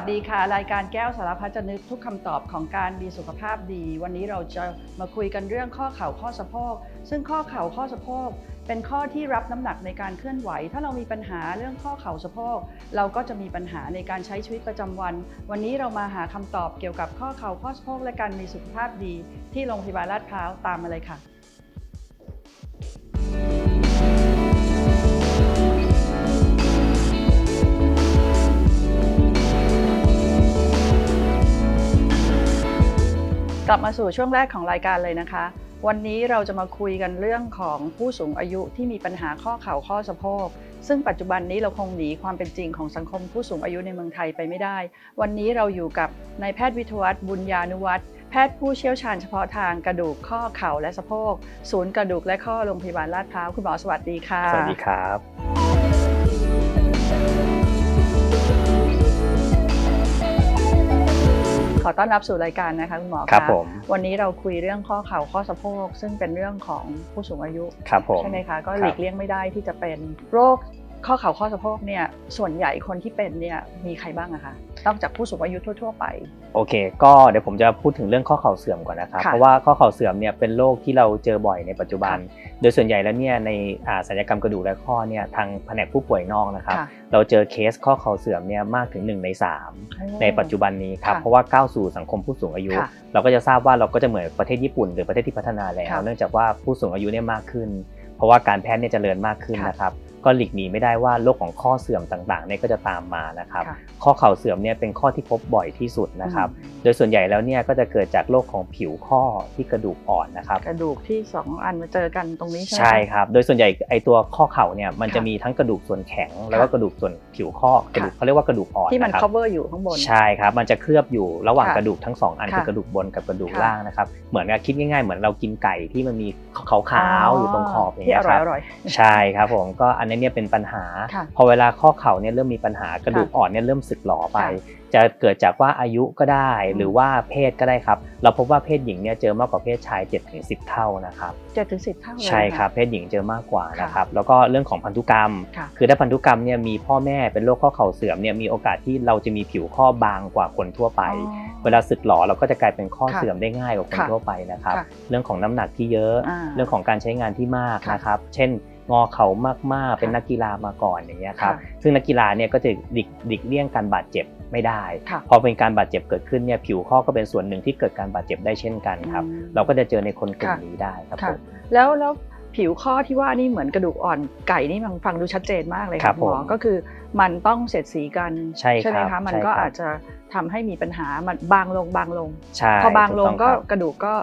สดีค่ะ รายการแก้วสารพัดจะนึกทุกคำตอบของการมีสุขภาพดี วันนี้เราจะมาคุยกันเรื่องข้อเข่าข้อสะโพก ซึ่งข้อเข่าข้อสะโพก เป็นข้อที่รับน้ำหนักในการเคลื่อนไหว ถ้าเรามีปัญหาเรื่องข้อเข่าสะโพก เราก็จะมีปัญหาในการใช้ชีวิตประจำวัน วันนี้เรามาหาคำตอบเกี่ยวกับข้อเข่าข้อสะโพกและการมีสุขภาพดี ที่โรงพยาบาลลาดพร้าวตามมาเลยค่ะ กลับมาสู่ช่วงแรกของรายการเลยนะคะ วันนี้เราจะมาคุยกันเรื่องของผู้สูงอายุที่มีปัญหาข้อเข่าข้อสะโพกซึ่งปัจจุบันนี้เราคงหนีความเป็นจริงของสังคมผู้สูงอายุในเมืองไทยไปไม่ได้ วันนี้เราอยู่กับนายแพทย์วิทวัฒน์บุญญานุวัฒน์แพทย์ผู้เชี่ยวชาญเฉพาะทางกระดูกข้อเข่าและสะโพกศูนย์กระดูกและข้อโรงพยาบาลลาดพร้าวคุณหมอสวัสดีค่ะ สวัสดีครับ ขอต้อนรับสู่รายการนะคะคุณหมอครับะผมวันนี้เราคุยเรื่องข้อเข่าข้อสะโพก ซึ่งเป็นเรื่องของผู้สูงอายุครับผมใช่ไหมคะก็ครับหลีกเลี่ยงไม่ได้ที่จะเป็นโรคข้อเข่าข้อสะโพกเนี่ยส่วนใหญ่คนที่เป็นเนี่ยมีใครบ้างอะคะ นอกจากผู้สูงอายุทั่ว ๆ ไป โอเค ก็เดี๋ยวผมจะพูดถึงเรื่องข้อเข่าเสื่อมก่อนนะครับค่ะเพราะว่าข้อเข่าเสื่อมเนี่ยเป็นโรคที่เราเจอบ่อยในปัจจุบันค่โดยส่วนใหญ่แล้วเนี่ยในอ่าศัลยกรรมกระดูกและข้อเนี่ยทางแผนกผู้ป่วยนอกนะครับค่ะเราเจอเคสข้อเข่าเสื่อมเนี่ยมากถึง1ใน3 ในปัจจุบันนี้ครับค่ะเพราะว่าก้าวสู่สังคมผู้สูงอายุค่ะเราก็จะทราบว่าเราก็จะเหมือนประเทศญี่ปุ่น หรือประเทศที่พัฒนาแล้วค่ะเนื่องจากว่าผู้สูงอายุเนี่ยมากขึ้น เพราะว่าการแพทย์เนี่ยเจริญมากขึ้นค่ะนะครับ ก็หลีกหนีไม่ได้ว่าโรคของข้อเสื่อมต่างๆเนี่ยก็จะตามมานะครับค่ะข้อเข่าเสื่อมเนี่ยเป็นข้อที่พบบ่อยที่สุดนะครับ โดยส่วนใหญ่แล้วเนี่ยก็จะเกิดจากโรคของผิวข้อที่กระดูกอ่อนนะครับ กระดูกที่สองอันมาเจอกันตรงนี้ใช่ไหมใช่ครับ โดยส่วนใหญ่ไอตัวข้อเข่าเนี่ยมันจะค่ะมีทั้งกระดูกส่วนแข็ง แล้วก็กระดูกส่วนผิวข้อกระดูกค่ะเขาเรียกว่ากระดูกอ่อนที่มันนะครับ cover อยู่ข้างบนใช่ครับมันจะเคลือบอยู่ระหว่างค่ะกระดูกทั้งสองอันค่ะคือกระดูกบนกับกระดูกค่ะล่างนะครับเหมือนกับคิดง่ายๆ เหมือนเรากินไก่ที่มันมีขาวๆอยู่ตรงขอบอย่างที่เงี้อยร่คอยรับอร่อยใช่ครับผมก็อันนี้เนี่ยเป็นปัญหาค่ะพอเวลาข้อเข่าเนี่ยเริ่มมีปัญหากระดูกอ่อนเนี่ยเริ่มสึกหลอไปค่ะจะเกิดจากว่าอายุก็ได้อืมหรือว่าเพศก็ได้ครับ เราพบว่าเพศหญิงเนี่ยเจอมากกว่าเพศชาย7-10เท่านะครับเจ็ดถึงสิบเท่าเลยใช่นะะครับเพศหญิงเจอมากกว่าค่ะนะครับแล้วก็เรื่องของพันธุกรรมค่ะคือถ้าพันธุกรรมเนี่ยมีพ่อแม่เป็นโรคข้อเข่าเสื่อมเนี่ยมีโอกาสที่เราจะมีผิวข้อบางกว่าคนทั่วไปอ๋อเวลาสึกหลอเราก็จะกลายเป็นข้อค่ะเสื่อมได้ง่ายกว่าคนค่ะทั่วไปนะครับค่ะเรื่องของน้ำหนักที่เยอะอ่าเรื่องของการใช้งานที่มากค่ะนะครับ เช่น งอเข่ามากๆ เป็นค่ะนักกีฬามาก่อนอย่างเงี้ยครับค่ะซึ่งนักกีฬาเนี่ยก็จะหลีกหลีกเลี่ยงการบาดเจ็บไม่ได้ค่ะพอเป็นการบาดเจ็บเกิดขึ้นเนี่ยผิวข้อก็เป็นส่วนหนึ่งที่เกิดการบาดเจ็บได้เช่นกันครับอืมเราก็จะเจอในคนกลุ่มค่ะนี้ได้ครับค่ะผมแล้วแล้วผิวข้อที่ว่านี่เหมือนกระดูกอ่อนไก่นี่มันฟังดูชัดเจนมากเลยครับณหมอผมก็คือมันต้องเสียดสีกันใช่ครับไหมคะมันใช่ก็ครับอาจจะทำให้มีปัญหามันบางลงบางลงใช่พอบางลงถูต้อก็ครับกระดูกก็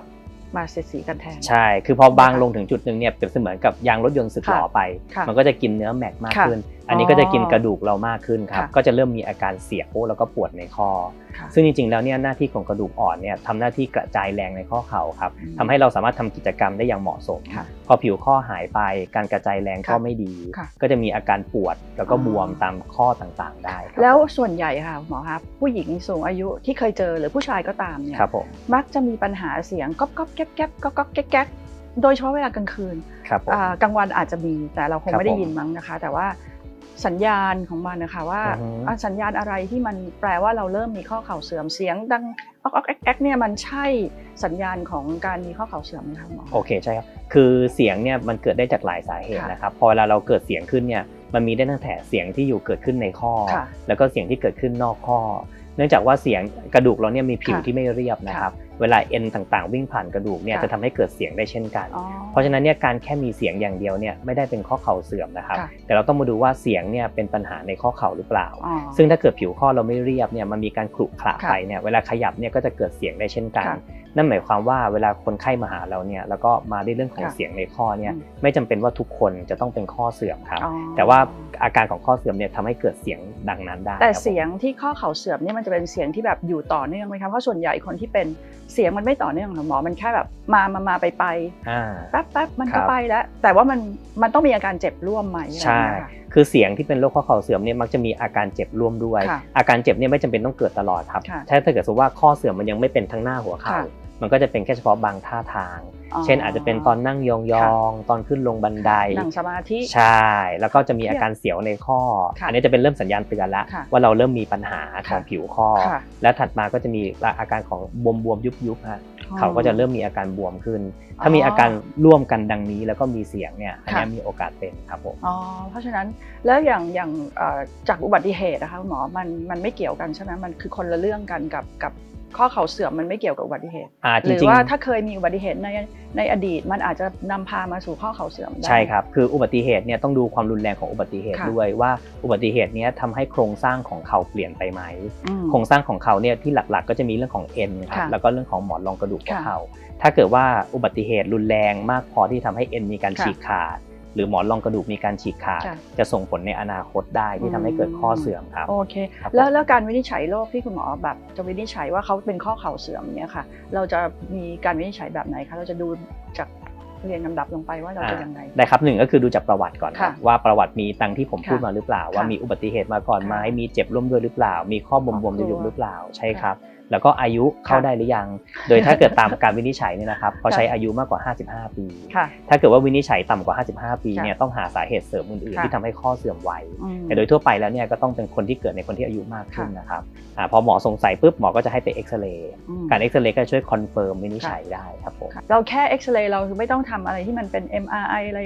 มาเสียดสีกันแทน ใช่ คือพอบางนะคะลงถึงจุดหนึ่งเนี่ยเปรียบเสมือนกับยางรถยนต์สึกหรอค่ะไปค่ะมันก็จะกินเนื้อแม็กมากค่ะขึ้น อันนี้ก็จะกินอ๋อกระดูกเรามากขึ้นครับค่ะก็จะเริ่มมีอาการเสียวแล้วก็ปวดในข้อค่ะซึ่งจริงๆ แล้วเนี่ยหน้าที่ของกระดูกอ่อนเนี่ยทำหน้าที่กระจายแรงในข้อเข่าครับอืมทำให้เราสามารถทำกิจกรรมได้อย่างเหมาะสมค่ะพอผิวข้อหายไป การกระจายแรงก็ค่ะไม่ดีค่ะก็จะมีอาการปวดแล้วก็อ๋อบวมตามข้อต่างๆ ได้ครับแล้วส่วนใหญ่ค่ะหมอครับผู้หญิงสูงอายุที่เคยเจอหรือผู้ชายก็ตามเนี่ยครับผมมักจะมีปัญหาเสียงก๊อบก๊อบแก๊บแก๊บก๊อบก๊อบแก๊บแก๊บโดยเฉพาะเวลากลางคืนครับผมอ่ากลางวันอาจจะมีแต่เราคงครับไม่ได้ผมยินมั้งนะคะ แต่ว่า สัญญาณของมันนะคะว่าอือฮึอะสัญญาณอะไรที่มันแปลว่าเราเริ่มมีข้อเข่าเสื่อมเสียงดังอ๊อกอ๊อกแอ๊กแอ๊กเนี่ยมันใช่สัญญาณของการมีข้อเข่าเสื่อมไหมคะหมอโอเคใช่ครับคือเสียงเนี่ยมันเกิดได้จากหลายสาเหตุค่ะนะครับพอเวลาเราเกิดเสียงขึ้นเนี่ยมันมีได้ตั้งแต่เสียงที่อยู่เกิดขึ้นในข้อค่ะแล้วก็เสียงที่เกิดขึ้นนอกข้อ เนื่องจากว่าเสียงกระดูกเราเนี่ยมีผิวค่ะที่ไม่เรียบนะครับ เวลาเอ็นต่างๆ วิ่งผ่านกระดูกเนี่ยค่ะจะทำให้เกิดเสียงได้เช่นกันอ๋อเพราะฉะนั้นเนี่ยการแค่มีเสียงอย่างเดียวเนี่ยไม่ได้เป็นข้อเข่าเสื่อมนะครับค่ะแต่เราต้องมาดูว่าเสียงเนี่ยเป็นปัญหาในข้อเข่าหรือเปล่าอ๋อซึ่งถ้าเกิดผิวข้อเราไม่เรียบเนี่ยมันมีการขรุขระค่ะไปเนี่ยเวลาขยับเนี่ยก็จะเกิดเสียงได้เช่นกันค่ะ นั่นหมายความว่าเวลาคนไข้มาหาเราเนี่ยแล้วก็มาด้วยเรื่องของค่ะเสียงในข้อเนี่ยอืมไม่จำเป็นว่าทุกคนจะต้องเป็นข้อเสื่อมครับอ๋อแต่ว่าอาการของข้อเสื่อมเนี่ยทำให้เกิดเสียงดังนั้นได้ แต่ครับผมเสียงที่ข้อเข่าเสื่อมเนี่ยมันจะเป็นเสียงที่แบบอยู่ต่อเนื่องไหมคะเพราะส่วนใหญ่คนที่เป็นเสียงมันไม่ต่อเนื่องค่ะหมอมันแค่แบบมามามาไปไปอ่าแป๊บแป๊บมันครัก็บไปแล้ว แต่ว่ามันมันต้องมีอาการเจ็บร่วมไหมอะไรใช่อย่างเงี้ยค่ะคือเสียงที่เป็นโรคข้อเข่าเสื่อมเนี่ยมักจะมีอาการเจ็บร่วมด้วยค่ะอาการเจ็บเนี่ยไม่จำเป็นต้องเกิดตลอดครับค่ะถ้าถ้าเกิดสมมติว่าข้อเสื่อมมันยังไม่เป็นทั้งหน้าหัวเข่าค่ะ มันก็จะเป็นแค่เฉพาะบางท่าทาง เช่นอาจจะเป็นตอนนั่งยองๆ ตอนขึ้นลงบันไดนั่งสมาธิใช่ แล้วก็จะมีอาการเสียวในข้อค่ะอันนี้จะเป็นเริ่มสัญญาณเตือนแล้วค่ะว่าเราเริ่มมีปัญหาของค่ะผิวข้อค่ะและถัดมาก็จะมีอาการของบวมบวมๆยุบยุบๆฮะอ๋อเขาก็จะเริ่มมีอาการบวมขึ้นอ๋อถ้ามีอาการร่วมกันดังนี้แล้วก็มีเสียงเนี่ยอันนี้ค่ะมีโอกาสเป็นครับผมอ๋อเพราะฉะนั้นแล้วอย่างอย่างเอ่อจากอุบัติเหตุนะคะคุณหมอมันมันไม่เกี่ยวกันใช่ไหมมันคือคนละเรื่องกันกับกับ ข้อเข่าเสื่อมมันไม่เกี่ยวกับอุบัติเหตุ อ่าหจรือริงว่าๆถ้าเคยมีอุบัติเหตุในในอดีตมันอาจจะนำพามาสู่ข้อเข่าเสื่อมได้ใช่ครับ คืออุบัติเหตุเนี่ยต้องดูความรุนแรงของอุบัติเหตุค่ะ ด้วยว่าอุบัติเหตุเนี้ยทำให้โครงสร้างของเข่าเปลี่ยนไปไหม อืม โครงสร้างของเข่าเนี่ยที่หลักๆ ก็จะมีเรื่องของเอ็นครับค่ะแล้วก็เรื่องของหมอนรองกระดูกหัวค่ะเข่าถ้าเกิดว่าอุบัติเหตุรุนแรงมากพอที่ทำให้เอ็นมีการค่ะฉีกขาด หรือหมอนรองกระดูกมีการฉีกขาด ค่ะ จะส่งผลในอนาคตได้ที่ทำให้เกิดข้อเสื่อมครับ โอเค ครับแล้วผมแล้วการวินิจฉัยโรคที่คุณหมอแบบจะวินิจฉัยว่าเขาเป็นข้อเข่าเสื่อมเนี่ยค่ะ เราจะมีการวินิจฉัยแบบไหนคะเราจะดูจากเรียงลำดับลงไปว่าเราจะยังไง ได้ครับหนึ่งก็คือดูจากประวัติก่อนครับค่ะว่าประวัติมีตังที่ผมค่ะพูดมาหรือเปล่า ว่าค่ะมีอุบัติเหตุมาก่อนไหมค่ะมีเจ็บร่วมด้วยหรือเปล่า มีข้อบวมครอบๆครัวยุบๆหรือเปล่าใช่ค่ะครับ แล้วก็อายุเข้าค่ะได้หรือยัง โดยถ้าเกิดตามการวินิจฉัยเนี่ยนะครับเขาค่ะใช้อายุมากกว่า 55 ปีค่ะถ้าเกิดว่าวินิจฉัยต่ำกว่า 55 ปีค่ะเนี่ยต้องหาสาเหตุเสริมอื่นๆค่ะที่ทำให้ข้อเสื่อมไวอืมแต่โดยทั่วไปแล้วเนี่ยก็ต้องเป็นคนที่เกิดในคนที่อายุมากขึ้นค่ะนะครับอ่าพอหมอสงสัยปุ๊บหมอก็จะให้ไปเอ็กซเรย์อืมการเอ็กซเรย์ก็จะช่วยคอนเฟิร์มวินิจฉัยได้ครับผมค่ะเราแค่เอ็กซเรย์เราไม่ต้องทำอะไรที่มันเป็น MRI อะไร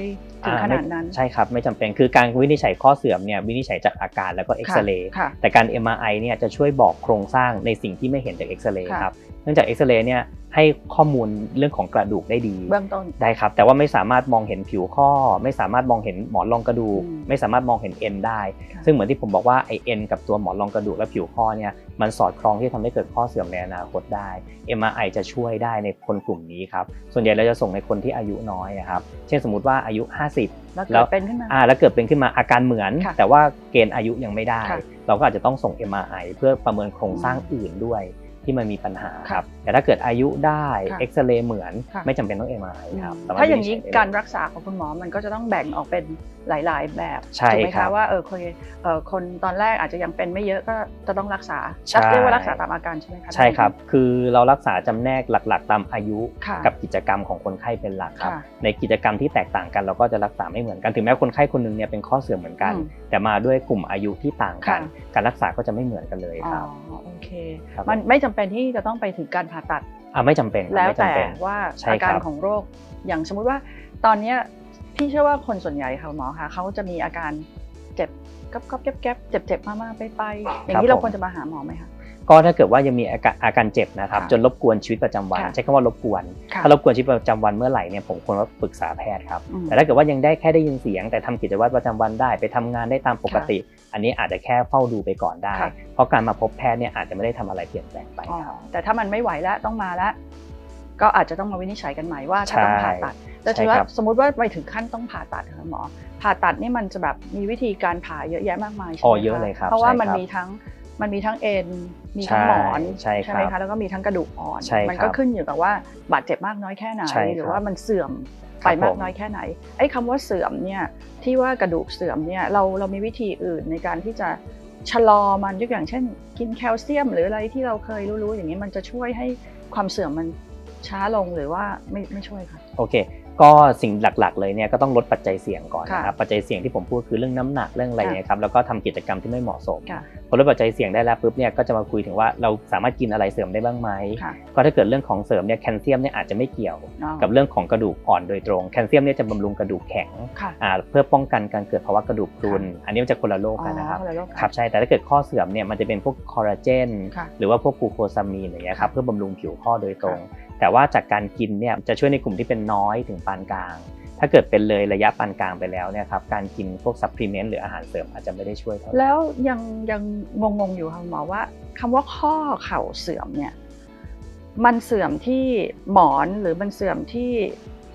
ถึงขนาดนั้นใช่ครับไม่จำเป็นคือการวินิจฉัยข้อเสื่อมเนี่ยวินิจฉัยจากอาการแล้วก็เอ็กซเรย์ค่ะแต่การ MRI เนี่ยจะช่วยบอกโครงสร้างในสิ่งที่ไม่เห็นจากเอ็กซเรย์ค่ะครับเนื่องจากเอ็กซเรย์เนี่ยให้ข้อมูลเรื่องของกระดูกได้ดีเบื้องต้นได้ครับ แต่ว่าไม่สามารถมองเห็นผิวข้อ ไม่สามารถมองเห็นหมอนรองกระดูกอืมไม่สามารถมองเห็นเอ็นได้ค่ะซึ่งเหมือนที่ผมบอกว่าไอเอ็นกับตัวหมอนรองกระดูกและผิวข้อเนี่ยมันสอดคล้องที่ทำให้เกิดข้อเสื่อมในอนาคตได้ MRI จะช่วยได้ในคนกลุ่มนี้ครับส่วนใหญ่เราจะส่งในคนที่อายุน้อยอะครับเช่นสมมุติว่าอายุ 50 แล้วแล้เกิวดเป็นขึ้นมาอ่าแล้วเกิดเป็นขึ้นมาอาการเหมือนค่ะแต่ว่าเกณฑ์อายุยังไม่ได้ค่ะเราก็อาจจะต้องส่ง MRI เพื่อประเมินโครงสร้างอืมอื่นด้วย ที่มันมีปัญหาคค่ะรับแต่ถ้าเกิดอายุได้ค่ะเอ็กซเรย์เหมือนค่ะไม่จำเป็นต้อง MRI ครับสมรถถ้าอย่างนี้วินิจฉัได้การเลยรักษาของคุณหมอมันก็จะต้องแบ่งออกเป็นหลาย ๆ แบบใช่ถูกไหมครัคะบว่าเออคนเออคนตอนแรกอาจจะยังเป็นไม่เยอะก็จะต้องรักษาใช่เรียกว่ารักษาตามอาการใช่ไหมคะใช่ครับ คือเรารักษาจำแนกหลัก ๆ ตามอายุค่ะกับกิจกรรมของคนไข้เป็นหลักครับค่ะในกิจกรรมที่แตกต่างกันเราก็จะรักษาไม่เหมือนกันถึงแม้คนไข้คนหนึงเนี่ยเป็นข้อเสื่อมเหมือนกันอืมแต่มาด้วยกลุ่มอายุที่ต่างกันค่ะการรักษาก็จะไม่เหมือนกันเลยอ๋คอรับโอเคครับมันไม่จำเป็นที่จะต้องไปถึงการผ่าตัดอ่าไม่จำเป็นครับแล้วไม่แต่จำเป็นว่าใช่อาการครับของโรคอย่างสมมุติว่าตอนเนี้ย พี่เชื่อว่าคนส่วนใหญ่ค่ะหมอคะเขาจะมีอาการเจ็บก๊อบก๊อบแก๊บแก๊บเจ็บเจ็บมากๆไปไปๆอย่างนี้เราควรจะมาหาหมอไหมคะก็ถ้าเกิดว่ายังมีอาการอาการเจ็บนะครับค่ะจนรบกวนชีวิตประจำวันค่ะใช้คำว่ารบกวนค่ะถ้ารบกวนชีวิตประจำวันเมื่อไหร่เนี่ยผมควรว่าปรึกษาแพทย์ครับอืมแต่ถ้าเกิดว่ายังได้แค่ได้ยินเสียง แต่ทำกิจวัตรประจำวันได้ไปทำงานได้ตามปกติ อันนี้อาจจะแค่เฝ้าดูไปก่อนได้ค่ะเพราะการมาพบแพทย์เนี่ยอาจจะไม่ได้ทำอะไรเปลี่ยนแปลงไปอ๋อครับแต่ถ้ามันไม่ไหวแล้วต้องมาแล้วก็อาจจะต้องมาวินิจฉัยกันใหม่ว่าถ้าต้องใช่ผ่าตัด แต่ใช่ถือว่าครับสมมติว่าไปถึงขั้นต้องผ่าตัดค่ะหมอ ผ่าตัดนี่มันจะแบบมีวิธีการผ่าเยอะแยะมากมายใช่ไหอ๋มอเยอะเลยครับเพราะว่าใช่มันครับมีทั้งมันมีทั้งเอ็นมีทั้งใช่หมอนใช่ครับไหมคะแล้วก็มีทั้งกระดูกอ่อนใช่ครับมัก็ขึ้นอยู่กับว่าบาดเจ็บมากน้อยแค่ไหนใช่ครับหรือว่ามันเสื่อมครัไปบมากผมน้อยแค่ไหนไอ้คำว่าเสื่อมเนี่ยที่ว่ากระดูกเสื่อมเนี่ยเราเรามีวิธีอื่นในการที่จะชะลอมันยกอย่างเช่น กินแคลเซียม หรืออะไรที่เราเคยรู้ๆอย่างนี้มันจะช่วยให้ความเสื่อมมันช้าลงหรือว่าไม่ไม่ช่วยคะโอเค ก็สิ่งหลักๆ เลยเนี่ยก็ต้องลดปัจจัยเสี่ยงก่อนค่ะนะครับปัจจัยเสี่ยงที่ผมพูดคือเรื่องน้ำหนักเรื่องอะไรค่ะเนี่ยครับแล้วก็ทำกิจกรรมที่ไม่เหมาะสมค่ะพอลดปัจจัยเสี่ยงได้แล้วปุ๊บเนี่ยก็จะมาคุยถึงว่าเราสามารถกินอะไรเสริมได้บ้างไหมค่ะก็ถ้าเกิดเรื่องของเสริมเนี่ยแคลเซียมเนี่ยอาจจะไม่เกี่ยวอ๋อกับเรื่องของกระดูกอ่อนโดยตรงแคลเซียมเนี่ยจะบำรุงกระดูกแข็งค่ะอ่าเพื่อป้องกันการเกิดภาวะกระดูกพรุน อันนี้มันจะคนละโรคกันนะครับอ๋อคนละโรคกันครับใช่แต่ถ้าเกิดข้อเสื่อมเนี่ยมันจะเป็นพวกคอลลาเจนค่ะหรือว่าพวกกลูโคซามีนอย่างเงี้ยครับค่ะเพื่อบำรุงผิวข้อโดยตรง แต่ว่าจากการกินเนี่ยจะช่วยในกลุ่มที่เป็นน้อยถึงปานกลาง ถ้าเกิดเป็นเลยระยะปานกลางไปแล้วเนี่ยครับการกินพวกซัพพลีเมนต์หรืออาหารเสริมอาจจะไม่ได้ช่วยเท่าไหร่แล้วยังยังงงๆอยู่ค่ะหมอว่าคำว่าข้อเข่าเสื่อมเนี่ยมันเสื่อมที่หมอนหรือมันเสื่อมที่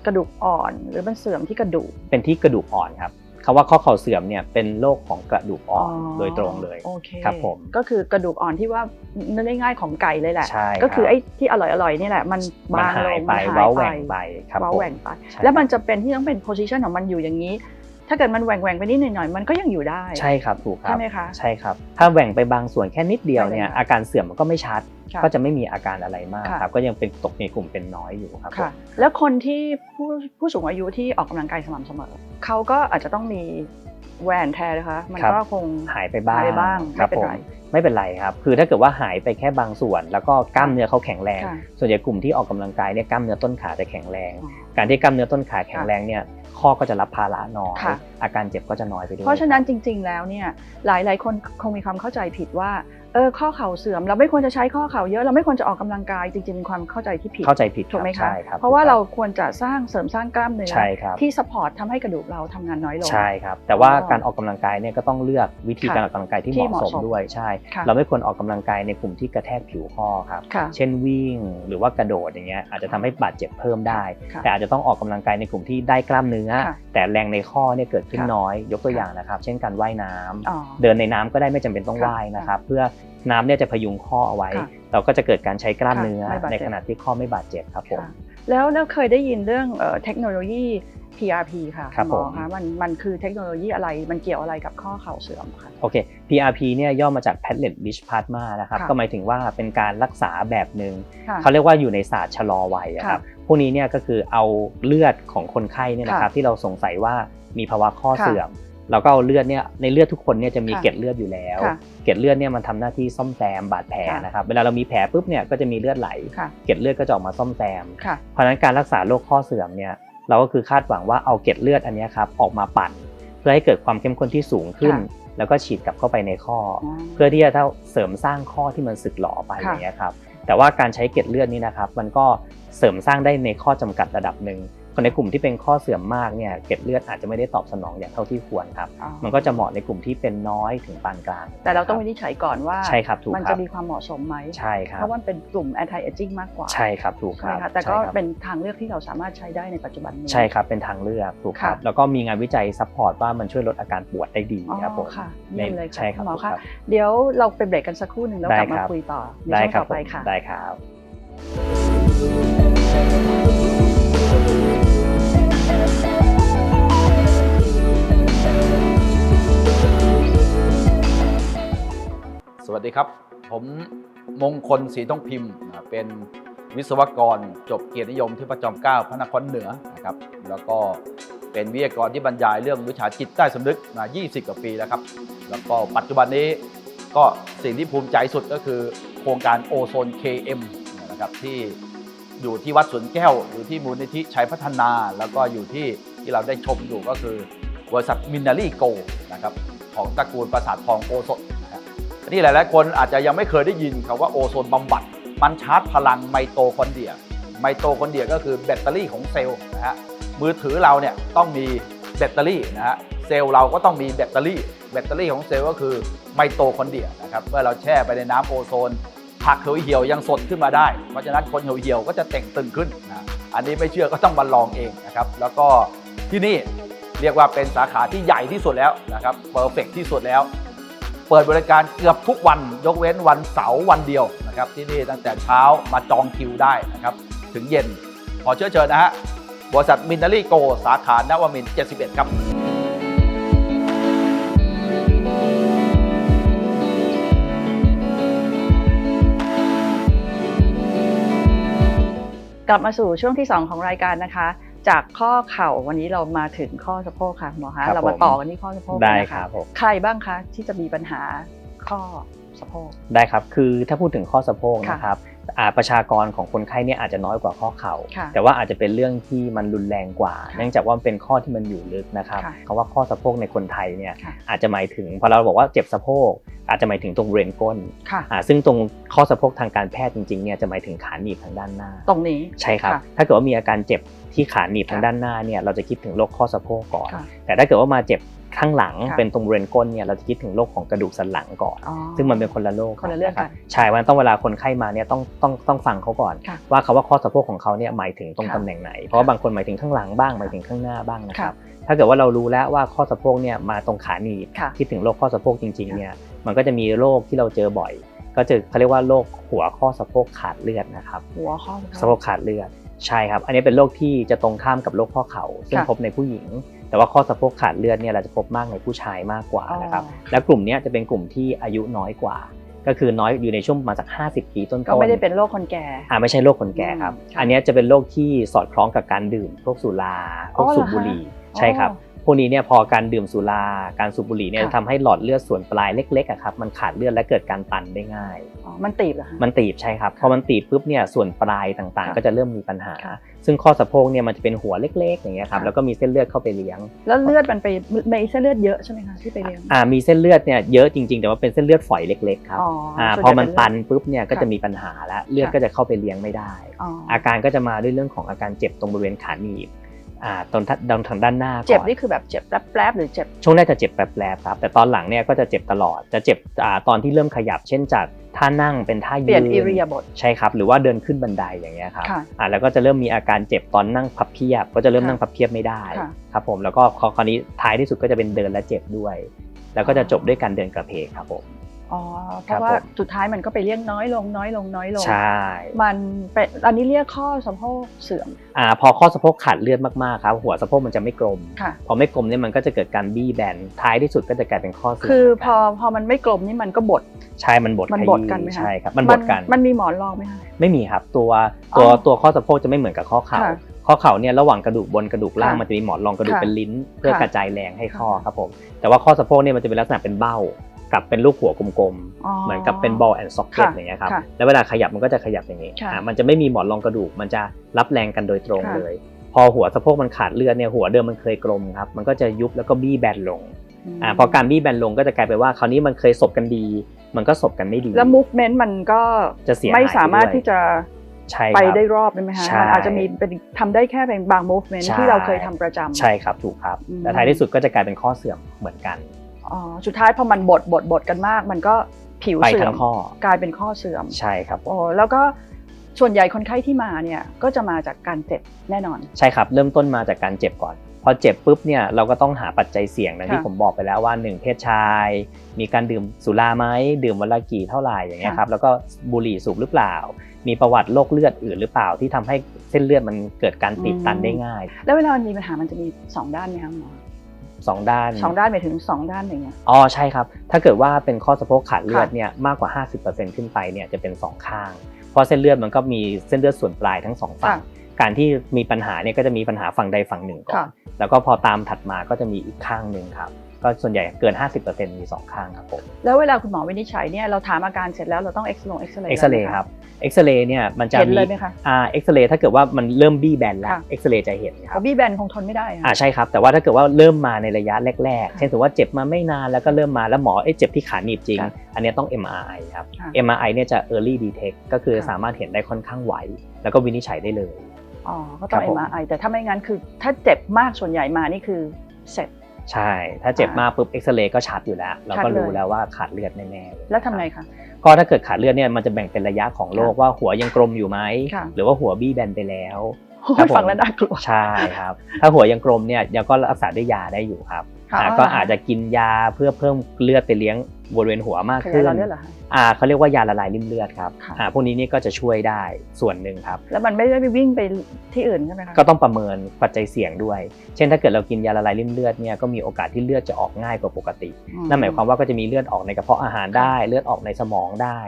กระดูกอ่อน หรือมันเสื่อมที่กระดูกเป็นที่กระดูกอ่อนครับ คำว่าข้อเข่าเสื่อมเนี่ยเป็นโรคของกระดูกอ่อนโดยตรงเลยโอเคครับผมก็คือกระดูกอ่อนที่ว่านึกง่ายๆของไก่เลยแหละใช่ก็คือรับไอ้ที่อร่อยๆนี่แหละมันมันบางหาลยงไปมันหายเว้าไปแหว่งไปครับเว้าผมแหว่งไปใช่แล้วมันครับจะเป็นที่ต้องเป็นโพซิชันของมันอยู่อย่างนี้ ถ้าเกิดมันแหว่งแหว่งๆไปนิดหน่อยๆมันก็ยังอยู่ได้ใช่ครับถูกครัใช่บไหมคะใช่ครับ ถ้าแหว่งไปบางส่วนแค่นิดเดียวเนี่ยไม่เป็นไรอาการเสื่อมมันก็ไม่ชัดค่ะก็จะไม่มีอาการอะไรมากค่ะครับก็ยังเป็นตกในกลุ่มเป็นน้อยอยู่ครับค่ะผมแล้วคนที่ผู้ผู้สูงอายุที่ออกกำลังกายสม่ำเสมอเขาก็อาจจะต้องมีแหวนแทนนะคะมันก็คงหายไปบ้างหายไปบ้างครับไม่เป็นผมไร ไม่เป็นไรครับ คือถ้าเกิดว่าหายไปแค่บางส่วน แล้วก็กล้ามเนื้อเขาแข็งแรงค่ะส่วนใหญ่กลุ่มที่ออกกำลังกายเนี่ยกล้ามเนื้อต้นขาจะแข็งแรงอ๋อการที่กล้ามเนื้อต้นขาแข็งแรงเนี่ยข้อก็จะรับภาระน้อยค่ะอาการเจ็บก็จะน้อยไปด้วย เพราะฉะนั้นจริง ๆ แล้วเนี่ยหลายหลายๆคนคงมีความเข้าใจผิดว่า เออข้อเข่าเสื่อม เราไม่ควรจะใช้ข้อเข่าเยอะเราไม่ควรจะออกกำลังกายจริงๆเป็นความเข้าใจที่ผิดเข้าใจผิดถูกไหมใช่คะครับเพราะว่าถูกคเราบควรจะสร้างเสริมสร้างกล้ามเนื้อใช่ครับที่สปอร์ตทำให้กระดูกเราทำงานน้อยลงใช่ครับแต่ว่าอ๋อการออกกำลังกายเนี่ยก็ต้องเลือกวิธีค่ะการออกกำลังกายที่ที่เหมาะสมเหมาะสมด้วยใช่ค่ะเราไม่ควรออกกำลังกายในกลุ่มที่กระแทกผิวข้อครับค่ะเช่นวิ่งหรือว่ากระโดดอย่างเงี้ยอาจจะทำให้บาดเจ็บเพิ่มได้ค่ะแต่อาจจะต้องออกกำลังกายในกลุ่มที่ได้กล้ามเนื้อค่ะแต่แรงในข้อเนี่ยเกิดขึ้นค่ะน้อยยกตัวค่ะอย่างนะครับ เช่นการว่ายน้ำอ๋อเดินในน้ำก็ได้ไม่จำเป็นต้องค่ะว่ายนะครับ เพื่อน้ำเนี่ยจะพยุงข้อเอาไว้ ค่ะเราก็จะเกิดการใช้กล้ามค่ะเนื้อไม่บาดในเจ็บขณะที่ข้อไม่บาดเจ็บครับผม ค่ะแล้วแล้วเคยได้ยินเรื่องเอ่อเทคโนโลยี PRP ค่ะครับณหมอผม คะมันมันคือเทคโนโลยีอะไรมันเกี่ยวอะไรกับข้อเข่าเสื่อมคะโอเค PRP เนี่ยย่อมาจาก Padlet Rich Plasma นะครับ ค่ะ ก็หมายถึงว่าเป็นการรักษาแบบหนึ่ง ค่ะ เขาเรียกว่าอยู่ในศาสตร์ชะลอวัยอะครับ พวกนี้เนี่ยก็คือเอาเลือดของคนไข้เนี่ยนะครับค่ะที่เราสงสัยว่ามีภาวะข้อค่ะเสื่อม เราก็เอาเลือดเนี่ยในเลือดทุกคนเนี่ยจะมีค่ะเกล็ดเลือดอยู่แล้วค่ะเกล็ดเลือดเนี่ยมันทำหน้าที่ซ่อมแซมบาดแผลค่ะนะครับเวลาเรามีแผลปุ๊บเนี่ยก็จะมีเลือดไหลค่ะเกล็ดเลือดก็จะออกมาซ่อมแซมค่ะเพราะฉะนั้นการรักษาโรคข้อเสื่อมเนี่ยเราก็คือคาดหวังว่าเอาเกล็ดเลือดอันเนี้ยครับออกมาปั่น เพื่อให้เกิดความเข้มข้นที่สูงขึ้นค่ะแล้วก็ฉีดกลับเข้าไปในข้อออ๋อเพื่อที่จะเสริมสร้างข้อที่มันสึกหรอไปอค่ะย่างเงี้ยครับแต่ว่าการใช้เกล็ดเลือดนี่นะครับมันก็เสริมสร้างได้ในข้อจำกัดระดับหนึ่ง คนในกลุ่มที่เป็นข้อเสื่อมมากเนี่ยเกล็ดเลือดอาจจะไม่ได้ตอบสนองอย่างเท่าที่ควรครับอ๋อ มันก็จะเหมาะในกลุ่มที่เป็นน้อยถึงปานกลางแต่เราต้องควิบนิจฉัยก่อนว่า ใช่ครับถูกมันครัจะบมีความเหมาะสมไหม ใช่ครัเพบ ราะว่ามันเป็นกลุ่ม anti aging มากกว่าใช่ครับถูกคใช่รัไหมบคะแต่ก็ใช่ครับ เป็นทางเลือกที่เราสามารถใช้ได้ในปัจจุบันนี้ ใช่ครับ เป็นทางเลือกถูกครับค่ะแล้วก็มีงานวิจัยซัพพอร์ตว่ามันช่วยลดอาการปวดได้ดีอ๋อครับผมค่ะเยี่ยมเลยค่ะใช่ครับคุณหมอถูกคะรับ เดี๋ยวเราไปเบรกกันสักครู่หนึ่งแล้วได้กลับมาครับ คุยต่อในได้ช่วงครับต่อไปผมค่ะ ได้ครับ สวัสดีครับ ผมมงคลศรีต้องพิมพ์ เป็นวิศวกรจบเกียรตินิยมที่พระจอมเกล้าพระนครเหนือนะครับ แล้วก็เป็นวิทยากรที่บรรยายเรื่องวิชาจิตใต้สำนึกมา 20 กว่าปีแล้วครับ แล้วก็ปัจจุบันนี้ก็สิ่งที่ภูมิใจสุดก็คือโครงการโอโซน KM นะครับที่อยู่ที่วัดสวนแก้ว อยู่ที่มูลนิธิชัยพัฒนา แล้วก็อยู่ที่ที่เราได้ชมอยู่ก็คือบริษัทมินนารีโกนะครับของตระกูลประสาททองโอสถ นี่หลายๆคนอาจจะยังไม่เคยได้ยินคำว่าโอโซนบำบัด มันชาร์จพลังไมโตคอนเดรีย ไมโตคอนเดรียก็คือแบตเตอรี่ของเซลล์นะฮะ มือถือเราเนี่ยต้องมีแบตเตอรี่นะฮะ เซลล์เราก็ต้องมีแบตเตอรี่ แบตเตอรี่ของเซลล์ก็คือไมโตคอนเดรียนะครับ เมื่อเราแช่ไปในน้ำโอโซนผักเหี่ยวๆยังสดขึ้นมาได้ เพราะฉะนั้นคนเหี่ยวๆก็จะเต่งตึงขึ้นนะ อันนี้ไม่เชื่อก็ต้องมาลองเองนะครับ แล้วก็ที่นี่เรียกว่าเป็นสาขาที่ใหญ่ที่สุดแล้วนะครับเปอร์เฟกที่สุดแล้ว เปิดบริการเกือบทุกวัน ยกเว้นวันเสาร์วันเดียวนะครับที่นี่ตั้งแต่เช้ามาจองคิวได้นะครับถึงเย็น ขอเชิญเชิญนะฮะบริษัทมินนารีโกสาขานวมิน 71 ครับกลับมาสู่ช่วงที่ 2 ของรายการนะคะ จากข้อเข่าวันนี้เรามาถึงข้อสะโพกค่ะหมอคะครับเรามาผม ต่อกันที่ข้อสะโพกได้นะะครับผม ใครบ้างคะที่จะมีปัญหาข้อสะโพก ได้ครับ คือถ้าพูดถึงข้อสะโพกค่ะนะครับอ่า ประชากรของคนไข้เนี่ยอาจจะน้อยกว่าข้อเข่าค่ะแต่ว่าอาจจะเป็นเรื่องที่มันรุนแรงกว่าค่ะเนื่องจากว่ามันเป็นข้อที่มันอยู่ลึกนะครับค่ะคำว่าข้อสะโพกในคนไทยเนี่ยค่ะอาจจะหมายถึงพอเราบอกว่าเจ็บสะโพกอาจจะหมายถึงตรงบริเวณก้นค่ะอ่าซึ่งตรงข้อสะโพกทางการแพทย์จริงๆเนี่ยจะหมายถึงขาหนีบทางด้านหน้า ตรงนี้ใช่ครับค่ะถ้าเกิดว่ามีอาการเจ็บที่ขาหนีบทางค่ะด้านหน้าเนี่ยเราจะคิดถึงโรคข้อสะโพกก่อนค่ะแต่ถ้าเกิดว่ามาเจ็บ ข้างหลังค่ะเป็นตรงบริเวณก้นเนี่ยเราจะคิดถึงโรคของกระดูกสันหลังก่อนอ๋อซึ่งมันเป็นคนละโรคคนละเรื่องกันบใช่วันต้องเวลาคนไข้มาเนี่ยต้องต้องต้องฟังเขาก่อนค่ะว่าคาว่าข้อสะโพกของเขาเนี่ยหมายถึงตรงค่ะตำแหน่งไหน เพราะว่าค่ะบางคนหมายถึงข้างหลังบ้างหมายถึงข้างหน้าบ้างนะคค่ะรับถ้าเกิดว่าเรารู้แล้วว่าข้อสะโพกเนี่ยมาตรงขาหนีบค่ะคิดถึงโรคข้อสะโพกจริงๆเนี่ยมันก็จะมีโรคที่เราเจอบ่อย ก็จะเขาเรียกว่าโรคหัวข้อสะโพกขาดเลือดนะครับหัวข้อสะโพกขาดเลือดใช่ครับ อันนี้เป็นโรคที่จะตรงข้ามกับโรคข้อเข่าซึ่งค่ะพบในผู้หญิง แต่ว่าข้อสะโพกขาดเลือดเนี่ยเราจะพบมากในผู้ชายมากกว่านะครับอ๋อและกลุ่มเนี้ยจะเป็นกลุ่มที่อายุน้อยกว่า ก็คือน้อยอยู่ในช่วงประมาณสัก 50 ปีต้นๆก็ไม่ได้เป็นโรคคนแก่อ่าไม่ใช่โรคคนแก่ครับอืมค่ะอันเนี้ยจะเป็นโรคที่สอดคล้องกับการดื่มพวกสุราพวกอ๋อเหรอสูบบุหรี่ใช่ครับพ วกนี้เนี่ยพอการดื่มสุรา การสูบบุหรี่เนี่ยค่ะจะทำให้หลอดเลือดส่วนปลายเล็กๆอะครับมันขาดเลือดและเกิดการตันได้ง่าย อ๋อมันตีบเหรอคะ มันตีบใช่ครับพอมันตีบปุ๊บเนี่ยส่วนปลายต่างค่ะๆก็จะเริ่มมีปัญหา ค่ะซึ่งข้อสะโพกเนี่ยมันจะเป็นหัวเล็กๆอย่างเงี้ยครับค่ะ แล้วก็มีเส้นเลือดเข้าไปเลี้ยงแล้วเลือดมันไปมีเส้นเลือดเยอะใช่ไหมคะที่ไปเลี้ยงอ่ามีเส้นเลือดเนี่ยเยอะจริงๆ แต่ว่าเป็นเส้นเลือดฝอยเล็กๆครับอ๋ออ่าส่วนพอใหญ่มันเป็นเลือดตันปุ๊บเนี่ยก็ค่ะจะมีปัญหาแล้วเลือดค่ะ ก็จะเข้าไปเลี้ยงไม่ได้อ๋ออาการก็จะมาด้วยเรื่องของอาการเจ็บตรงบริเวณขาหนีบ อ่าตรงทางทางด้านหน้าก่อนเจ็บนี่คือแบบเจ็บแป๊บๆหรือเจ็บช่วงแรกจะเจ็บแปรบๆครับ แต่ตอนหลังเนี่ยก็จะเจ็บตลอดจะเจ็บอ่าตอนที่เริ่มขยับ เช่นจากท่านั่งเป็นท่าเปลี่ยืยนนอิริยาบถใช่ครับ หรือว่าเดินขึ้นบันไดอย่างเงี้ยครับค่ะอ่าแล้วก็จะเริ่มมีอาการเจ็บตอนนั่งพับเพียบ ก็จะเริ่มค่ะนั่งพับเพียบไม่ได้ค่ะครับผมแล้วก็คราวนี้ท้ายที่สุดก็จะเป็นเดินและเจ็บด้วย แล้วก็จะจบด้วยการเดินกระเพกครับผม อ๋อเพครับราะว่าผมสุดท้ายมันก็ไปเรียกน้อยลงน้อยลงน้อยลงใช่มันเป็นอันนี้เรียกข้อสะโพกเสื่อมอ่าพอข้อสะโพกขาดเลือดมากๆครับหัวสะโพกมันจะไม่กลมค่ะพอไม่กลมเนี่ยมันก็จะเกิดการบี้แบนท้ายที่สุดก็จะกลายเป็นข้อเสื่อมคือเหมืนพกัอนพอมันไม่กลมนี่มันก็บดใช่มันบดมันขยี้บดกันไหมคะใช่ครับมันบดกันมันมีหมอนรองไหมคะไม่มีครับตัวตัวอ๋อตัวข้อสะโพกจะไม่เหมือนกับข้อเข่าค่ะข้อเข่าเนี่ยระหว่างกระดูกบนกระดูกล่างค่ะมันจะมีหมอนรองกระดูกค่ะเป็นลิ้น เพื่อค่ะกระจายแรงให้ข้อค่ะครับผมแต่ว่าข้อสะโพกเนี่ยมันจะเป็นลักษณะเป็นเบ้า กับเป็นลูกหัวกลมๆ เหมือนกับเป็น ball and socket ค่ะอย่างเงี้ยครับค่ะแล้วเวลาขยับมันก็จะขยับอย่างนี้ค่ะอ่ามันจะไม่มีหมอนรองกระดูก มันจะรับแรงกันโดยตรงค่ะเลย พอหัวสะโพกมันขาดเลือดเนี่ยหัวเดิมมันเคยกลมครับ มันก็จะยุบแล้วก็บี้แบนลงอ่าพอการบี้แบนลงก็จะกลายเป็นว่าคราวนี้มันเคยสบกันดี มันก็สบกันไม่ดี แล้ว movement มันก็จะเสียหายไม่สามารถไปด้วยที่จะใช่ไปครับได้รอบได้ไหมคะใช่มันอาจจะมีเป็นทำได้แค่เป็นบาง movement ใช่ที่เราเคยทำประจำใช่ครับถูกครับอืมแต่ท้ายที่สุดก็จะกลายเป็นข้อเสื่อมเหมือนกัน อ๋อสุดท้ายพอมันบดบดบดกันมาก มันก็ผิวไปเสื่อทั้มงข้อ กลายเป็นข้อเสื่อมใช่ครับผมโอ้แล้วก็ส่วนใหญ่คนไข้ที่มาเนี่ยก็จะมาจากการเจ็บแน่นอน ใช่ครับ เริ่มต้นมาจากการเจ็บก่อน พอเจ็บปุ๊บเนี่ยเราก็ต้องหาปัจจัยเสี่ยงนะค่ะที่ผมบอกไปแล้วว่า 1 เพศชาย มีการดื่มสุราไหมดื่มวันละกี่เท่าไหร่อย่างเงี้ยครับแล้วก็บุหรี่สูบหรือเปล่า มีประวัติโรคเลือดอื่นหรือเปล่าที่ทำให้เส้นเลือดมันเกิดการตีบตันได้ง่าย แล้วเวลามันมีปัญหามันจะมีสองด้านไหมคะหมอ สองด้านสองด้านหมายถึงสองด้านอย่างเงี้ยอ๋อใช่ครับ ถ้าเกิดว่าเป็นข้อสะโพกขาดเลือดค่ะเนี่ยมากกว่า 50%ขึ้นไปเนี่ยจะเป็นสองข้าง เพราะเส้นเลือดมันก็มีเส้นเลือดส่วนปลายทั้งสองฝั่งการที่มีปัญหาเนี่ยก็จะมีปัญหาฝั่งใดฝั่งหนึ่งก่อค่ะนแล้วก็พอตามถัดมาก็จะมีอีกข้างหนึ่งครับ ก็ส่วนใหญ่เกิน 50%มีสองข้างครับผม แล้วเวลาคุณหมอวินิจฉัยเนี่ยเราถามอาการเสร็จแล้วเราต้องเอ็กซเรย์เอ็กซเรย์เอ็กซเรย์ครับ เอ็กซเรย์เนี่ยมันจะเห็นมีเลยไหมคะอ่าเอ็กซเรย์ถ้าเกิดว่ามันเริ่มบี้แบนแล้วค่ะ เอ็กซเรย์จะเห็นคเพรับราะบี้แบนคงทนไม่ได้อะ อ่าใช่ครับ แต่ว่าถ้าเกิดว่าเริ่มมาในระยะแรกๆค่ะเช่นสมมติว่าเจ็บมาไม่นานแล้วก็เริ่มมาแล้วหมอเอ๊ะเจ็บที่ขาหนีบจริง ค่ะอันเนี้ยต้อง MRI ครับ ค่ะ MRI เนี่ยจะ early detect ก็คือค่ะ สามารถเห็นได้ค่อนข้างไวแล้วก็วินิจฉัยได้เลย อ๋อก็ต้อง ครับผม MRI แต่ถ้าไม่งั้นคือ ถ้าเจ็บมากส่วนใหญ่มานี่คือเสร็จ ใช่ ถ้าเจ็บอ่ามมากปุ๊บเอ็กซเรย์ก็ชัดอยู่แล้ว เราชัดก็เลย รู้แล้วว่าขาดเลือดแน่ๆเยแล้วทำไงคะ ก็ถ้าเกิดขาดเลือดเนี่ยมันจะแบ่งเป็นระยะของโรคว่าหัวยังกลมอยู่ไหมค่ะหรือว่าหัวบี้แบนไปแล้วโอ้ยครับผมฟังแล้วน่ากลัวใช่ครับ ถ้าหัวยังกลมเนี่ยยังก็รักษาด้วยยาได้อยู่ครับค่ะอ่า ก็อาจจะกินยาเพื่อเพิ่มเลือดไปเลี้ยงบริเวณหัวมากขยาขึ้ยนหลอดเลือดเหรอคะอ่าเขาเรียกว่ายาละลายริ่มเลือดครับค่ะอ่าพวกนี้นี่ก็จะช่วยได้ส่วนหนึ่งครับ แล้วมันไม่ได้ไปวิ่งไปที่อื่นใช่ไหมคะก็ต้องประเมินปัจจัยเสี่ยงด้วย เช่นถ้าเกิดเรากินยาละลายริ่มเลือดเนี่ยก็มีโอกาสที่เลือดจะออกง่ายกว่าปกติอืนั่นหมายความว่าก็จะมีเลือดออกในกระเพาะอาหารได้ เลือดออกในสมองได้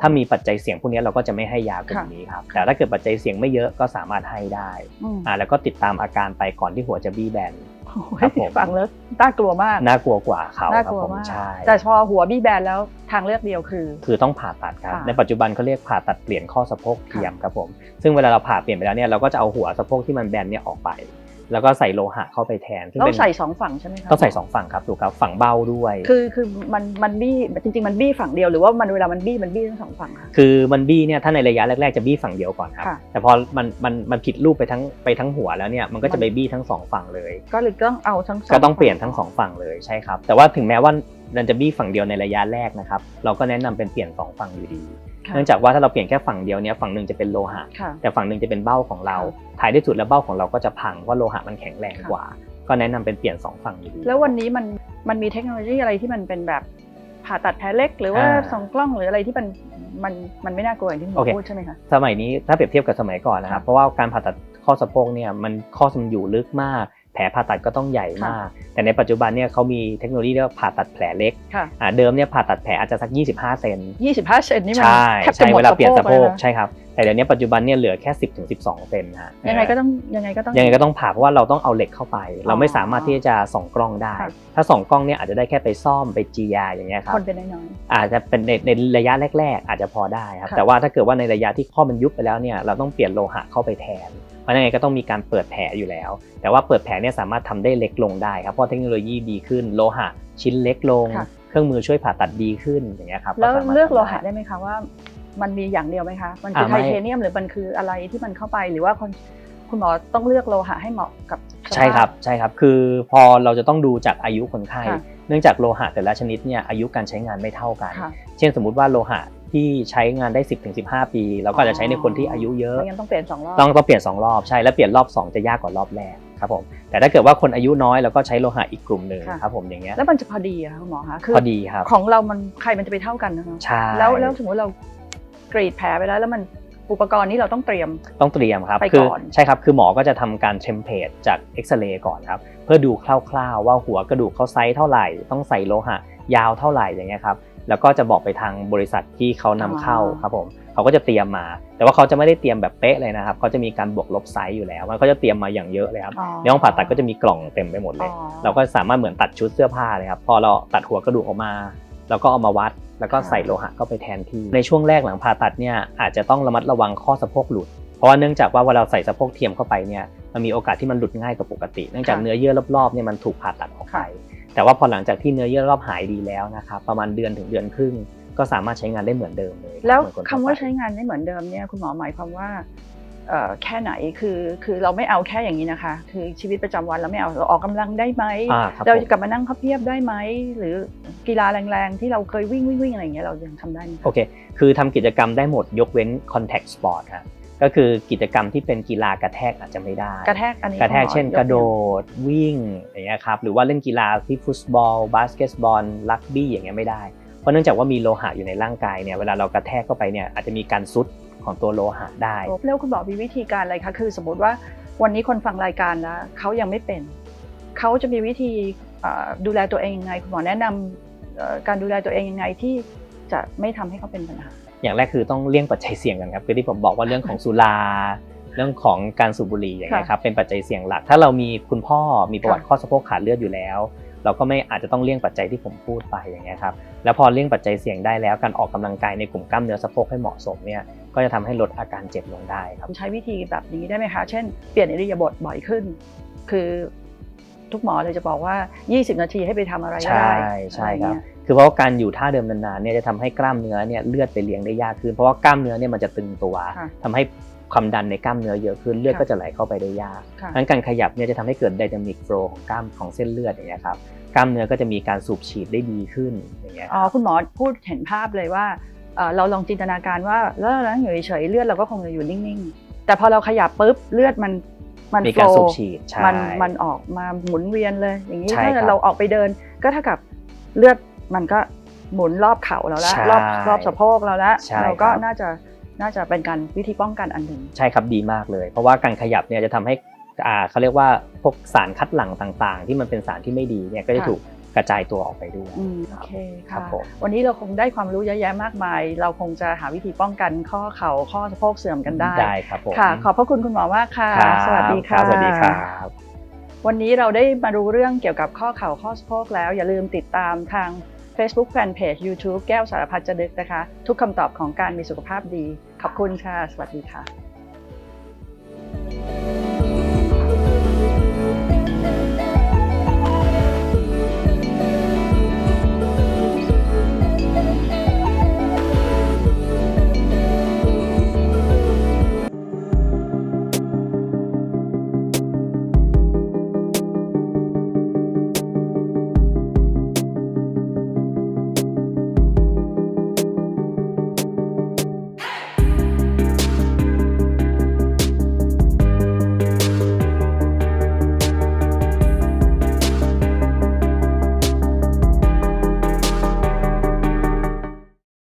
ถ้ามีปัจจัยเสี่ยงพวกนี้เราก็จะไม่ให้ยากลุ่มนี้ครับแต่ถ้าเกิดปัจจัยเสี่ยงไม่เยอะก็สามารถให้ได้อืมอ่าแล้วก็ติดตามอาการไปก่อนที่หัวจะบี้แบนโอ้ย ครับผม ฟังแล้วน่ากลัวมาก น่ากลัวกว่าเขาน่าครักบลัวผมมาก ใช่แต่พอหัวบี้แบนแล้วทางเลือกเดียวคือ คือต้องผ่าตัดครับ ค่ะในปัจจุบันเขาเรียกผ่าตัดเปลี่ยนข้อสะโพกเทียมครับผมซึ่งเวลาเราผ่าเปลี่ยนไปแล้วเนี่ยเราก็จะเอาหัวสะโพกที่มันแบนเนี่ยออกไป แล้วก็ใส่โลหะเข้าไปแทนซึ่งต้อเป็นงใส่สองฝั่งใช่ไหมคะต้องใส่สองฝั่งครับถูกครับฝั่งเบ้าด้วย คือคือมันมันบี้จริงๆมันบี้ฝั่งเดียวหรือว่ามันเวลามันบี้มันบี้ทั้งสองฝั่งคะคือมันบี้เนี่ยถ้าในระยะแรกๆจะบี้ฝั่งเดียวก่อนครับ ค่ะ แต่พอมันมันมันผิดรูปไปทั้งไปทั้งหัวแล้วเนี่ยมันก็จะไปบี้ทั้งสองฝั่งเลย ก็เลยต้องเอาทั้งสก็ต้องเปลี่ยนทั้งสองฝั่งเลยใช่ครับ แต่ว่าถึงแม้ว่ามันจะบี้ฝั่งเดียวในระยะแรกนะครับ เราก็แนะนำเป็นเปลี่ยนสองฝั่งอยู่ดีค่ะ เนื่องจากว่าถ้าเราเปลี่ยนแค่ฝั่งเดียวเนี่ยฝั่งหนึ่งจะเป็นโลหะค่ะแต่ฝั่งหนึ่งจะเป็นเบ้าของเราค่ท้ายที่สุดแล้วเบ้าของเราก็จะพังเพราะโลหะมันแข็งแรงค่ะกว่า ก็แนะนำเป็นเปลี่ยนสองฝั่งอยู่ดีแล้ววันนี้มันมันมีเทคโนโลยีอะไรที่มันเป็นแบบผ่าตัดแผลเล็ก หรือว่าอ่าส่องกล้องหรืออะไรที่มันมันมันไม่น่ากลัวอย่างที่หมโออเคพูดใช่ไหมคะสมัยนี้ถ้าเปรียบเทียบกับสมัยก่อนนะครับค่ะเพราะว่าการผ่าตัดข้อสะโพกเนี่ยมันข้อสมนอยู่ลึกมาก แผลผ่าตัดก็ต้องใหญ่มาก แต่ในปัจจุบันเนี่ยเขามีเทคโนโลยีเรียกว่าผ่าตัดแผลเล็กค่ะอ่าเดิมเนี่ยผ่าตัดแผลอาจจะสัก 25 เซน25 เซนนี่มันใช่แทบจะใช่หมดเวลาเปลี่ยนสะโพกเลยนะใช่ครับแต่เดี๋ยวนี้ปัจจุบันเนี่ยเหลือแค่ 10ถึง12 เซนฮะยังไงก็ต้องยังไงก็ต้องยังไงก็ต้องผ่าเพราะว่าเราต้องเอาเหล็กเข้าไป เราไม่สามารถที่จะส่องกล้องได้ค่ะถ้าส่องกล้องเนี่ยอาจจะได้แค่ไปซ่อมไปจียาอย่างเงี้ยครับคนเป็นน้อยอาจจะเป็นในในระยะแรก ๆ อาจจะพอได้ครับค่ะแต่ว่าถ้าเกิดว่าในระยะที่ข้อมันยุบไปแล้วเนี่ยเราต้องเปลี่ยนโลหะเข้าไปแทน เพราะยังไงก็ต้องมีการเปิดแผลอยู่แล้ว แต่ว่าเปิดแผลเนี่ยสามารถทำได้เล็กลงได้ครับเพราะเทคโนโลยีดีขึ้นโลหะชิ้นเล็กลงค่ะเครื่องมือช่วยผ่าตัดดีขึ้นอย่างเงี้ยครับๆแล้วสามารถเลือกโลทำหะได้ได้ไหมคะว่า มันมีอย่างเดียวไหมคะมันคืออ่าไทไม่เทเนียมหรือมันคืออะไรที่มันเข้าไปหรือว่าคนคุณหมอต้องเลือกโลหะให้เหมาะกับสภาพใช่ครับใช่ครับคือพอเราจะต้องดูจากอายุคนไข้ค่ะเนื่องจากโลหะแต่ละชนิดเนี่ยอายุการใช้งานไม่เท่ากันค่ะเช่นสมมุติว่าโลหะ ที่ใช้งานได้ 10-15ถึง15ปีเราก็อาจจะใช้ในคนที่อายุเยอะ ไม่งั้นต้องเปลี่ยนสองรอบต้องต้องเปลี่ยน 2 รอบใช่แล้วเปลี่ยนรอบ 2 จะยากกว่ารอบแรกครับผมแต่ถ้าเกิดว่าคนอายุน้อยเราก็ใช้โลหะอีกกลุ่มหนึ่งค่ะครับผมอย่างเงี้ยแล้วมันจะพอดีอะคะคุณหมอคะคือพอดีครับของเรามันใครมันจะไปเท่ากันนะคะใช่แล้วแล้วสมมติเรากรีดแผลไปแล้วแล้วมันอุปกรณ์นี้เราต้องเตรียมต้องเตรียมครับไปคืก่อนใช่ครับคือหมอก็จะทำการเทมเพลตจากเอ็กซเรย์ก่อนครับเพื่อดูคร่าวๆ ว่าหัวกระดูกเขาไซส์เท่าไหร่ ต้องใส่โลหะยาวเท่าไหร่อย่างเงี้ยครับ แล้วก็จะบอกไปทางบริษัทที่เขานำเข้าครับผมเขาก็จะเตรียมมา แต่ว่าเขาจะไม่ได้เตรียมแบบเป๊ะเลยนะครับเขาจะมีการบวกลบไซส์อยู่แล้วมันก็จะเตรียมมาอย่างเยอะเลยครับอ๋อในห้องผ่าตัดก็จะมีกล่องเต็มไปหมดเลยอ๋อเราก็สามารถเหมือนตัดชุดเสื้อผ้าเลยครับพอเราตัดหัวกระดูกออกมาเราก็เอามาวัด แล้วก็ใส่โลหะเข้าไปแทนที่ในช่วงแรกหลังผ่าตัดเนี่ยอาจจะต้องระมัดระวังข้อสะโพกหลุดเพราะว่าเนื่องจากว่าเวลาเราใส่สะโพกเทียมเข้าไปเนี่ยมันมีโอกาสที่มันหลุดง่ายกว่าปกติ เนื่องจากค่ะเนื้อเยื่อรอบๆเนี่ยมันถูกผ่าตัดออกไปค่ะ แต่ว่าพอหลังจากที่เนื้อเยื่อรอบหายดีแล้วนะครับประมาณเดือนถึงเดือนครึ่ง ก็สามารถใช้งานได้เหมือนเดิมเลยแล้วเหมือนนคำว่าทั่ไปใช้งานได้เหมือนเดิมเนี่ยคุณหมอหมายความว่าเอ่อแค่ไหนคือคือเราไม่เอาแค่อย่างนี้นะคะ คือชีวิตประจำวันเราไม่เอาเราออกกำลังได้ไหมอ่าครับเราผมจะกลับมานั่งพับเพียบได้ไหมหรือกีฬาแรงๆ ที่เราเคยวิ่งวิ่งวิ่งอะไรอย่างเงี้ยเรายังทำได้ไหมโอเคคือทำกิจกรรมได้หมดยกเว้น contact sport ครับ ก็คือกิจกรรมที่เป็นกีฬากระแทกอาจจะไม่ได้ กระแทกอันนี้กระแทกคุณหมอเช่นยกระโดดวิ่งอย่างเงี้ยครับหรือว่าเล่นกีฬาที่ฟุตบอลบาสเกตบอลลักบี้อย่างเงี้ยไม่ได้ เพราะเนื่องจากว่ามีโลหะอยู่ในร่างกายเนี่ยเวลาเรากระแทกเข้าไปเนี่ยอาจจะมีการซุดของตัวโลหะได้แล้วคุณหมอมีวิธีการอะไรคะคือสมมติว่าวันนี้คนฟังรายการแล้วเขายังไม่เป็นเขาจะมีวิธีเอ่อดูแลตัวเองยังไง คุณหมอแนะนำเอ่อการดูแลตัวเองยังไงที่จะไม่ทำให้เขาเป็นปัญหา อย่างแรกคือต้องเลี่ยงปัจจัยเสี่ยงกันครับคือที่ผมบอกว่าเรื่องของสุราเรื่องของการสูบบุหรี่อย่างเงี้ยครับเป็นปัจจัยเสี่ยงหลัก ถ้าเรามีคุณพ่อมีประวัติค่ะข้อสะโพกขาดเลือดอยู่แล้ว เราก็ไม่อาจจะต้องเลี่ยงปัจจัยที่ผมพูดไปอย่างเงี้ยครับแล้วพอเลี่ยงปัจจัยเสี่ยงได้แล้วการออกกำลังกายในกลุ่มกล้ามเนื้อสะโพกให้เหมาะสมเนี่ยก็จะทำให้ลดอาการเจ็บลงได้ครับใช้วิธีแบบนี้ได้ไหมคะ เช่น เปลี่ยนอิริยาบถบ่อยขึ้น คือ ทุกหมอเลยจะบอกว่า 20 นาทีให้ไปทำอะไรก็ได้ ใช่ใช่อะไอย่างครับเงี้ยคือเพราะว่าการอยู่ท่าเดิมนานๆเนี่ยจะทำให้กล้ามเนื้อเนี่ยเลือดไปเลี้ยงได้ยากขึ้นเพราะว่ากล้ามเนื้อเนี่ยมันจะตึงตัวค่ะทำให้ความดันในกล้ามเนื้อเยอะขึ้นเลือดค่ะก็จะไหลเข้าไปได้ยากค่ะดังนั้นการขยับเนี่ยจะทำให้เกิดไดนามิกโฟลของกล้ามของเส้นเลือดอย่างเงี้ยครับกล้ามเนื้อก็จะมีการสูบฉีดได้ดีขึ้นอย่างเงี้ยอ๋อคุณหมอพูดเห็นภาพเลยว่าเอ่อเราลองจินตนาการว่าแล้วเรานั่งอยู่เฉยๆเลือดเราก็คงจะอยู่นิ่งๆ แต่พอเราขยับปุ๊บเลือดมัน มันมีโฟการลสูบฉีดใช่มันมันออกมาหมุนเวียนเลยอย่างนี้ใช่ถ้าครับเราออกไปเดิน ก็เท่ากับเลือดมันก็หมุนรอบเข่าเราแล้วใช่รอบรอบสะโพกเราแล้วใช่เราก็ครับน่าจะน่าจะเป็นการวิธีป้องกันอันหนึ่งใช่ครับดีมากเลย เพราะว่าการขยับเนี่ยจะทำให้อ่าเขาเรียกว่าพวกสารคัดหลั่งต่างๆ ที่มันเป็นสารที่ไม่ดีเนี่ยก็จะค่ะถูก กระจายตัวออกไปด้วยอืมคโอรับเคครัค่ะบผมวันนี้เราคงได้ความรู้เยอะแยะมากมาย เราคงจะหาวิธีป้องกันข้อเข่าข้อสะโพกเสื่อมกันได้ได้ครับผมค่ะ ขอบพระคุณคุณหมอมากค่ะครับสวัสดีค่ะรับสวัสดีครับวันนี้เราได้มารู้เรื่องเกี่ยวกับข้อเข่าข้อสะโพกแล้ว อย่าลืมติดตามทาง Facebook Fanpage YouTube แก้วสารพัดจะดึกนะคะ ทุกคำตอบของการมีสุขภาพดี ขอบคุณค่ะ สวัสดีค่ะ